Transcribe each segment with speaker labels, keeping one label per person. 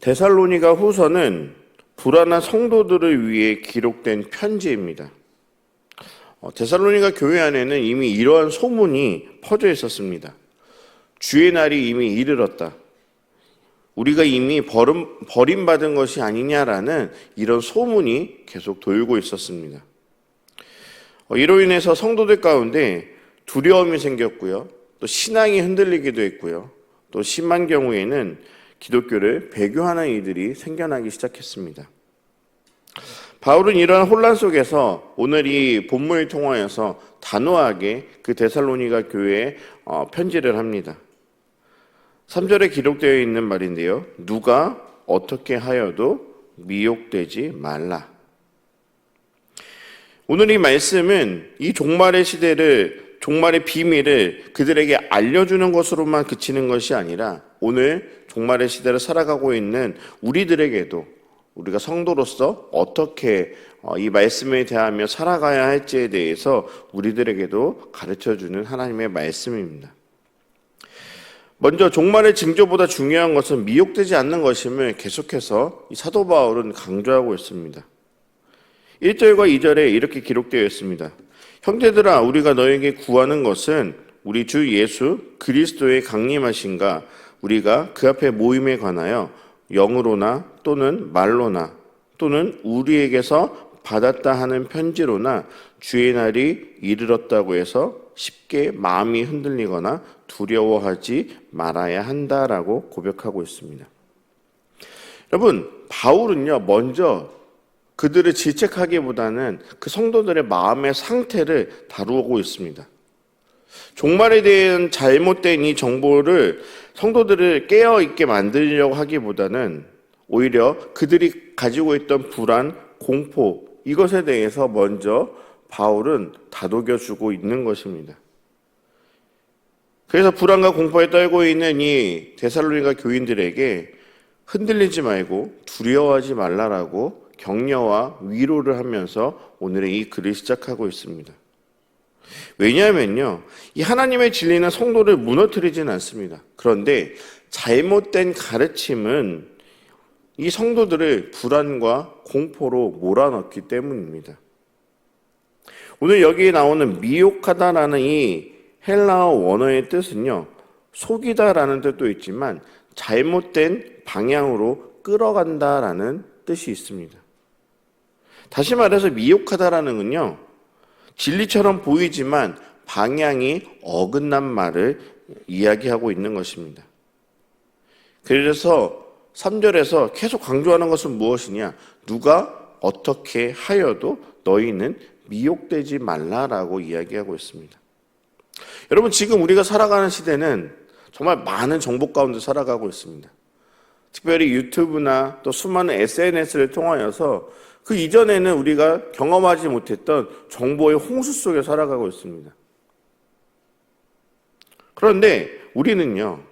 Speaker 1: 데살로니가 후서는 불안한 성도들을 위해 기록된 편지입니다. 어, 데살로니가 교회 안에는 이미 이러한 소문이 퍼져 있었습니다. 주의 날이 이미 이르렀다. 우리가 이미 버림, 버림받은 것이 아니냐라는 이런 소문이 계속 돌고 있었습니다. 어, 이로 인해서 성도들 가운데 두려움이 생겼고요. 또 신앙이 흔들리기도 했고요. 또 심한 경우에는 기독교를 배교하는 이들이 생겨나기 시작했습니다. 바울은 이러한 혼란 속에서 오늘 이 본문을 통하여서 단호하게 그 데살로니가 교회에 어, 편지를 합니다. 3절에 기록되어 있는 말인데요. 누가 어떻게 하여도 미혹되지 말라. 오늘 이 말씀은 이 종말의 시대를 종말의 비밀을 그들에게 알려주는 것으로만 그치는 것이 아니라 오늘 종말의 시대를 살아가고 있는 우리들에게도 우리가 성도로서 어떻게 어, 이 말씀에 대하며 살아가야 할지에 대해서 우리들에게도 가르쳐 주는 하나님의 말씀입니다. 먼저 종말의 징조보다 중요한 것은 미혹되지 않는 것임을 계속해서 이 사도 바울은 강조하고 있습니다. 1절과 2절에 이렇게 기록되어 있습니다. 형제들아 우리가 너에게 구하는 것은 우리 주 예수 그리스도의 강림하신가 우리가 그 앞에 모임에 관하여 영으로나 또는 말로나 또는 우리에게서 받았다 하는 편지로나 주의 날이 이르렀다고 해서 쉽게 마음이 흔들리거나 두려워하지 말아야 한다라고 고백하고 있습니다. 여러분, 바울은요, 먼저 그들을 질책하기보다는 그 성도들의 마음의 상태를 다루고 있습니다. 종말에 대한 잘못된 이 정보를 성도들을 깨어 있게 만들려고 하기보다는 오히려 그들이 가지고 있던 불안, 공포, 이것에 대해서 먼저 바울은 다독여 주고 있는 것입니다. 그래서 불안과 공포에 떨고 있는 이 데살로니가 교인들에게 흔들리지 말고 두려워하지 말라라고 격려와 위로를 하면서 오늘의 이 글을 시작하고 있습니다. 왜냐하면요, 이 하나님의 진리는 성도를 무너뜨리지는 않습니다. 그런데 잘못된 가르침은 이 성도들을 불안과 공포로 몰아넣기 때문입니다. 오늘 여기에 나오는 미혹하다라는 이 헬라어 원어의 뜻은요, 속이다라는 뜻도 있지만 잘못된 방향으로 끌어간다라는 뜻이 있습니다. 다시 말해서 미혹하다라는 건요, 진리처럼 보이지만 방향이 어긋난 말을 이야기하고 있는 것입니다. 그래서 3절에서 계속 강조하는 것은 무엇이냐? 누가 어떻게 하여도 너희는 미혹되지 말라라고 이야기하고 있습니다. 여러분, 지금 우리가 살아가는 시대는 정말 많은 정보 가운데 살아가고 있습니다. 특별히 유튜브나 또 수많은 SNS를 통하여서 그 이전에는 우리가 경험하지 못했던 정보의 홍수 속에 살아가고 있습니다. 그런데 우리는요,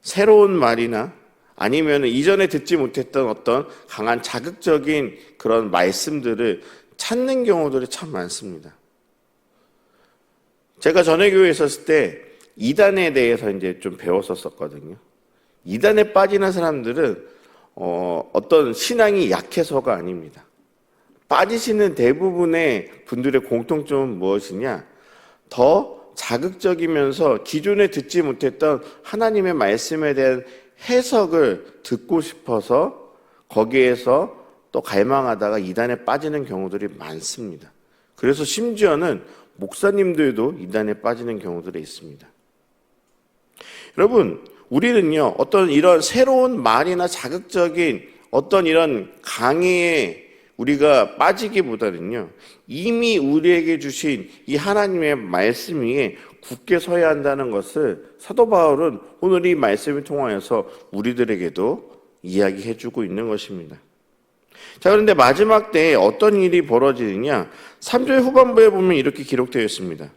Speaker 1: 새로운 말이나 아니면 이전에 듣지 못했던 어떤 강한 자극적인 그런 말씀들을 찾는 경우들이 참 많습니다. 제가 전에 교회에 있었을 때 이단에 대해서 이제 좀 배웠었거든요. 이단에 빠지는 사람들은 어, 어떤 신앙이 약해서가 아닙니다. 빠지시는 대부분의 분들의 공통점은 무엇이냐? 더 자극적이면서 기존에 듣지 못했던 하나님의 말씀에 대한 해석을 듣고 싶어서 거기에서 또 갈망하다가 이단에 빠지는 경우들이 많습니다. 그래서 심지어는 목사님들도 이단에 빠지는 경우들이 있습니다. 여러분, 우리는요, 어떤 이런 새로운 말이나 자극적인 어떤 이런 강의에 우리가 빠지기보다는요, 이미 우리에게 주신 이 하나님의 말씀 위에 굳게 서야 한다는 것을 사도 바울은 오늘 이 말씀을 통하여서 우리들에게도 이야기해 주고 있는 것입니다. 자, 그런데 마지막 때에 어떤 일이 벌어지느냐? 3절 후반부에 보면 이렇게 기록되어 있습니다.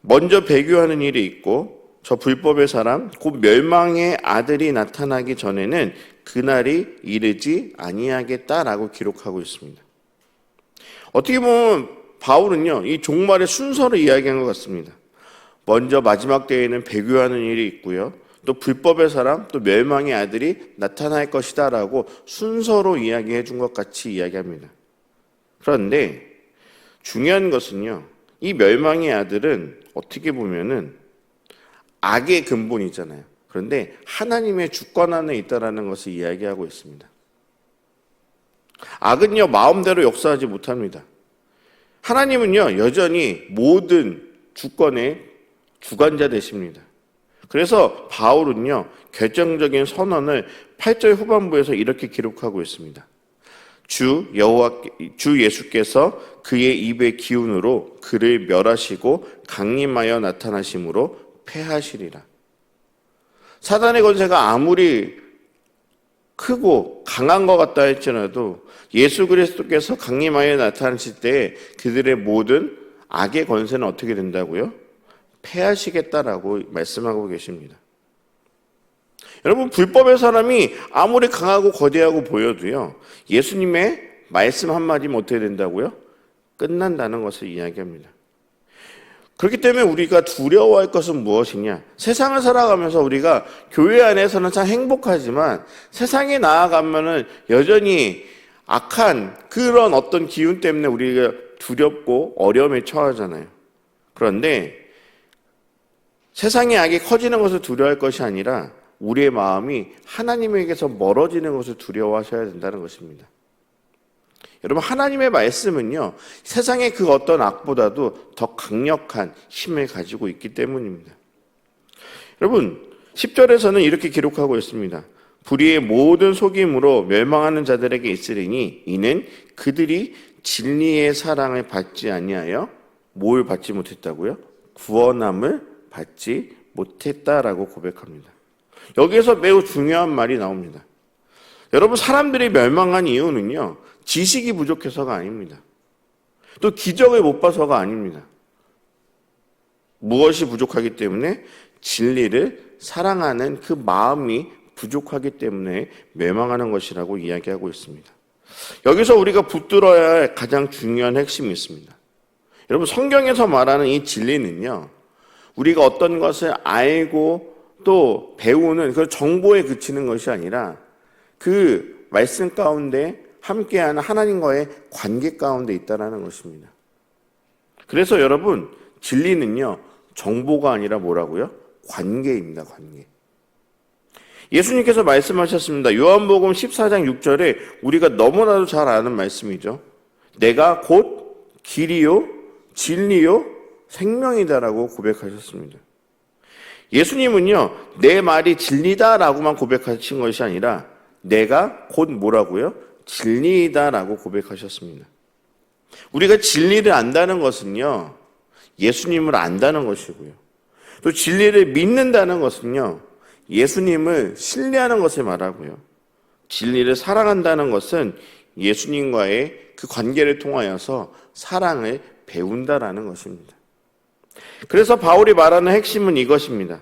Speaker 1: 먼저 배교하는 일이 있고, 저 불법의 사람, 곧 멸망의 아들이 나타나기 전에는 그날이 이르지 아니하겠다라고 기록하고 있습니다. 어떻게 보면 바울은요, 이 종말의 순서를 이야기한 것 같습니다. 먼저 마지막 때에는 배교하는 일이 있고요. 또 불법의 사람, 또 멸망의 아들이 나타날 것이다라고 순서로 이야기해 준 것 같이 이야기합니다. 그런데 중요한 것은요. 이 멸망의 아들은 어떻게 보면은 악의 근본이잖아요. 그런데 하나님의 주권 안에 있다라는 것을 이야기하고 있습니다. 악은요, 마음대로 역사하지 못합니다. 하나님은요, 여전히 모든 주권의 주관자 되십니다. 그래서 바울은요, 결정적인 선언을 8절 후반부에서 이렇게 기록하고 있습니다. 주 여호와 주 예수께서 그의 입의 기운으로 그를 멸하시고 강림하여 나타나심으로 패하시리라. 사단의 권세가 아무리 크고 강한 것 같다 할지라도 예수 그리스도께서 강림하여 나타나실 때 그들의 모든 악의 권세는 어떻게 된다고요? 패하시겠다라고 말씀하고 계십니다. 여러분 불법의 사람이 아무리 강하고 거대하고 보여도요 예수님의 말씀 한마디면 어떻게 된다고요? 끝난다는 것을 이야기합니다. 그렇기 때문에 우리가 두려워할 것은 무엇이냐? 세상을 살아가면서 우리가 교회 안에서는 참 행복하지만 세상에 나아가면은 여전히 악한 그런 어떤 기운 때문에 우리가 두렵고 어려움에 처하잖아요. 그런데 세상의 악이 커지는 것을 두려워할 것이 아니라 우리의 마음이 하나님에게서 멀어지는 것을 두려워하셔야 된다는 것입니다. 여러분, 하나님의 말씀은요, 세상의 그 어떤 악보다도 더 강력한 힘을 가지고 있기 때문입니다. 여러분, 10절에서는 이렇게 기록하고 있습니다. 불의의 모든 속임으로 멸망하는 자들에게 있으리니 이는 그들이 진리의 사랑을 받지 아니하여 뭘 받지 못했다고요? 구원함을 받지 못했다라고 고백합니다. 여기에서 매우 중요한 말이 나옵니다. 여러분, 사람들이 멸망한 이유는요, 지식이 부족해서가 아닙니다. 또 기적을 못 봐서가 아닙니다. 무엇이 부족하기 때문에 진리를 사랑하는 그 마음이 부족하기 때문에 멸망하는 것이라고 이야기하고 있습니다. 여기서 우리가 붙들어야 할 가장 중요한 핵심이 있습니다. 여러분, 성경에서 말하는 이 진리는요, 우리가 어떤 것을 알고 또 배우는 그 정보에 그치는 것이 아니라 그 말씀 가운데 함께하는 하나님과의 관계 가운데 있다라는 것입니다. 그래서 여러분 진리는요 정보가 아니라 뭐라고요? 관계입니다. 관계. 예수님께서 말씀하셨습니다. 요한복음 14장 6절에 우리가 너무나도 잘 아는 말씀이죠. 내가 곧 길이요 진리요 생명이다라고 고백하셨습니다. 예수님은요, 내 말이 진리다라고만 고백하신 것이 아니라 내가 곧 뭐라고요? 진리이다라고 고백하셨습니다. 우리가 진리를 안다는 것은요, 예수님을 안다는 것이고요. 또 진리를 믿는다는 것은요, 예수님을 신뢰하는 것을 말하고요. 진리를 사랑한다는 것은 예수님과의 그 관계를 통하여서 사랑을 배운다라는 것입니다. 그래서 바울이 말하는 핵심은 이것입니다.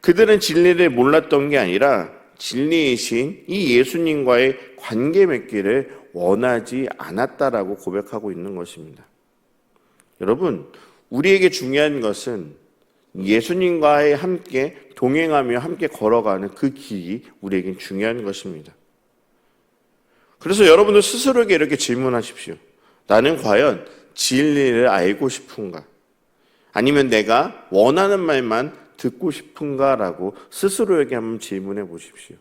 Speaker 1: 그들은 진리를 몰랐던 게 아니라 진리이신 이 예수님과의 관계 맺기를 원하지 않았다라고 고백하고 있는 것입니다. 여러분, 우리에게 중요한 것은 예수님과의 함께 동행하며 함께 걸어가는 그 길이 우리에게 중요한 것입니다. 그래서 여러분들 스스로에게 이렇게 질문하십시오. 나는 과연 진리를 알고 싶은가? 아니면 내가 원하는 말만 듣고 싶은가라고 스스로에게 한번 질문해 보십시오.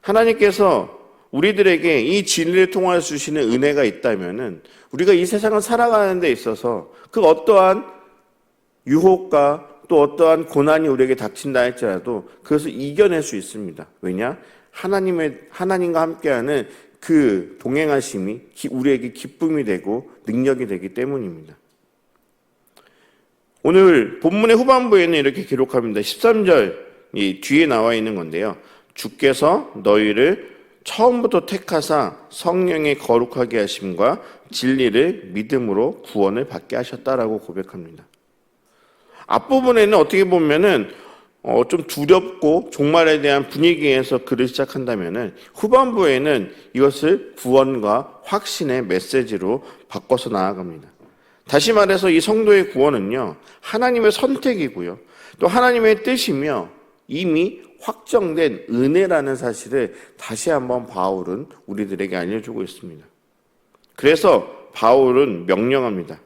Speaker 1: 하나님께서 우리들에게 이 진리를 통하여 주시는 은혜가 있다면은 우리가 이 세상을 살아가는 데 있어서 그 어떠한 유혹과 또 어떠한 고난이 우리에게 닥친다 할지라도 그것을 이겨낼 수 있습니다. 왜냐? 하나님의 하나님과 함께하는 그 동행하심이 우리에게 기쁨이 되고 능력이 되기 때문입니다. 오늘 본문의 후반부에는 이렇게 기록합니다. 13절 이 뒤에 나와 있는 건데요. 주께서 너희를 처음부터 택하사 성령의 거룩하게 하심과 진리를 믿음으로 구원을 받게 하셨다라고 고백합니다. 앞부분에는 어떻게 보면은 어, 좀 두렵고 종말에 대한 분위기에서 글을 시작한다면은 후반부에는 이것을 구원과 확신의 메시지로 바꿔서 나아갑니다. 다시 말해서 이 성도의 구원은요, 하나님의 선택이고요. 또 하나님의 뜻이며 이미 확정된 은혜라는 사실을 다시 한번 바울은 우리들에게 알려주고 있습니다. 그래서 바울은 명령합니다.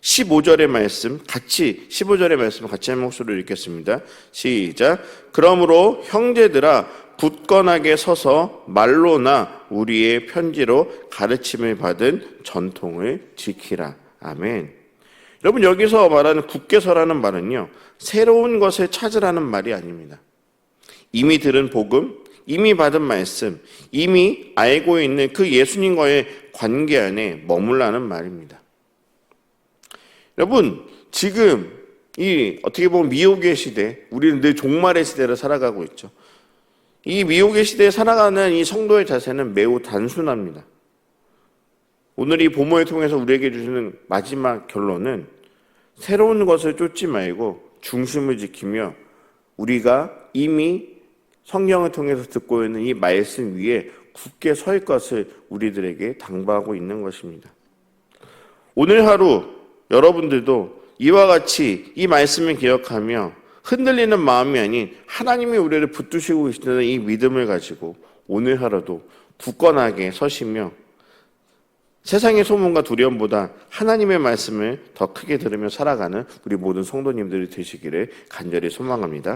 Speaker 1: 15절의 말씀 같이 15절의 말씀 같이 한 목소리로 읽겠습니다. 시작. 그러므로 형제들아 굳건하게 서서 말로나 우리의 편지로 가르침을 받은 전통을 지키라. 아멘. 여러분 여기서 말하는 굳게 서라는 말은요. 새로운 것을 찾으라는 말이 아닙니다. 이미 들은 복음, 이미 받은 말씀, 이미 알고 있는 그 예수님과의 관계 안에 머물라는 말입니다. 여러분, 지금 이 어떻게 보면 미혹의 시대, 우리는 늘 종말의 시대를 살아가고 있죠. 이 미혹의 시대에 살아가는 이 성도의 자세는 매우 단순합니다. 오늘 이 보모를 통해서 우리에게 주시는 마지막 결론은 새로운 것을 쫓지 말고 중심을 지키며 우리가 이미 성경을 통해서 듣고 있는 이 말씀 위에 굳게 설 것을 우리들에게 당부하고 있는 것입니다. 오늘 하루 여러분들도 이와 같이 이 말씀을 기억하며 흔들리는 마음이 아닌 하나님이 우리를 붙드시고 계시다는 이 믿음을 가지고 오늘 하루도 굳건하게 서시며 세상의 소문과 두려움보다 하나님의 말씀을 더 크게 들으며 살아가는 우리 모든 성도님들이 되시기를 간절히 소망합니다.